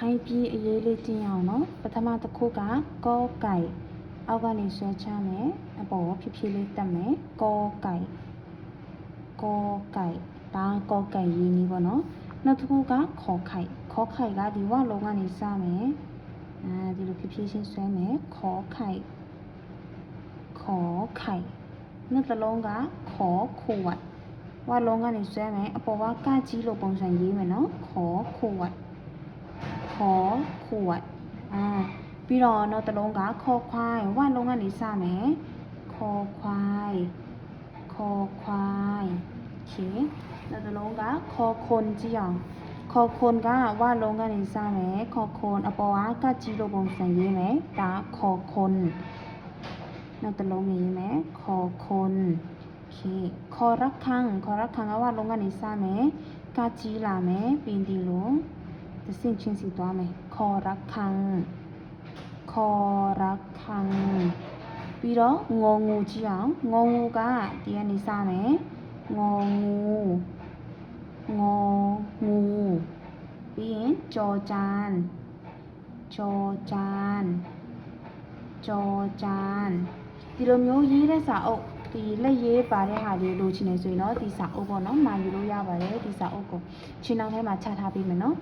ထိုင်းပြည်အရေးလေးတင်အောင်နော်ပထမတစ်ခုကကောကိုင်အောက်ကနေဆွဲချမယ်အပေါ်ဖြည်းဖြည်းလေးတက်မယ်ကောကိုင်ကောကိုင်ဒါကောကိုင်ရင်းကြီးပေါ့နော်နောက်တစ်ခုကခေါ်ခိုင်ခေါ်ခိုင်ကဒီဝလုံးကနေစမယ်အဲဒီလိုဖြည်းဖြည်းချင်းဆွဲမယ်ခေါ်ခိုင်ခေါ်ခိုင်နောက်တစ်လုံးကခေါ်ခိုဝတ်ဝလုံးကနေဆွဲမယ်အပေါ်ကကကြီးလိုပုံစံရေးမယ်နော်ခေါ်ခိုဝတ် ခေါ်ခဝတ်အာပြီးတော့နောက်တစ်လုံးကခေါ်ခွိုင်းဝတ်လုံးကနေစမယ်ခေါ်ခွိုင်းခေါ်ခွိုင်းโอเคနောက်တစ်လုံးကခေါ်ခွန်ကြည့်အောင်ခေါ်ခွန်ကဝတ်လုံးကနေစမယ်ခေါ်ခွန်အပေါ်ကကတ်ကြီးလိုပုံစံရေးမယ်ဒါခေါ်ခွန်နောက်တစ်လုံးရေးမယ်ခေါ်ခွန်โอเคခေါ်ရက်ခန်းခေါ်ရက်ခန်းကဝတ်လုံးကနေစမယ်ကတ်ကြီးလာမယ်ပင်ဒီလို จะสิ้นชิ้นสีตัว ဆင့်ချင်းစီသွားမယ်ခေါ်ရခံခေါ်ရခံပြီးတော့ငုံငူကြည့်အောင်ငုံငူကဒီကနေစမယ်ငုံငူငုံငူပြီးရင်ကြော်ကြန်ကြော်ကြန်ကြော်ကြန်ဒီလိုမျိုးရေးတဲ့စာအုပ်ဒီလက်ရေးပါတဲ့ဟာလေးလိုချင်နေဆိုရင်တော့ဒီစာအုပ်ပေါ့နော်မာယူလို့ရပါတယ်ဒီစာအုပ်ကိုခြေနောက်ထဲမှာချထားပေးမယ်နော်